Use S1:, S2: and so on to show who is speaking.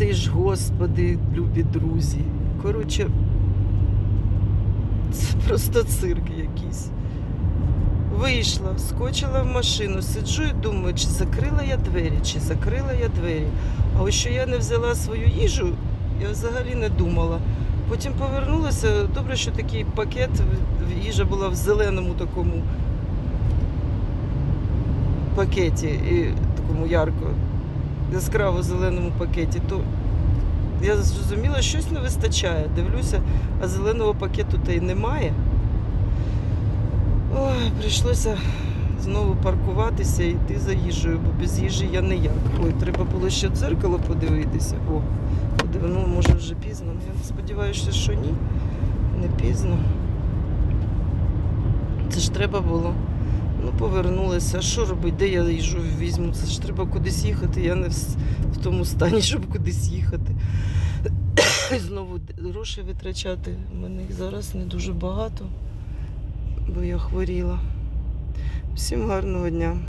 S1: ти ж, господи, любі друзі. Коротше, це просто цирк якийсь. Вийшла, скочила в машину, сиджу і думаю, чи закрила я двері, чи закрила я двері. А ось що я не взяла свою їжу, я взагалі не думала. Потім повернулася. Добре, що такий пакет, їжа була в зеленому такому пакеті, і такому ярко, яскраво зеленому пакеті. То я зрозуміла, що щось не вистачає. Дивлюся, а зеленого пакету та й немає. Ой, прийшлося знову паркуватися і йти за їжею, бо без їжі я ніяк. Ой, треба було ще дзеркало подивитися. О, подивимо, може вже пізно. Ну, Я сподіваюся, що ні. Не пізно. Це ж треба було. Ну, повернулися. А що робити? Де я їжу візьму? Це ж треба кудись їхати. Я не в, в тому стані, щоб кудись їхати. Знову гроші витрачати. У мене їх зараз не дуже багато, бо я хворіла. Всім гарного дня.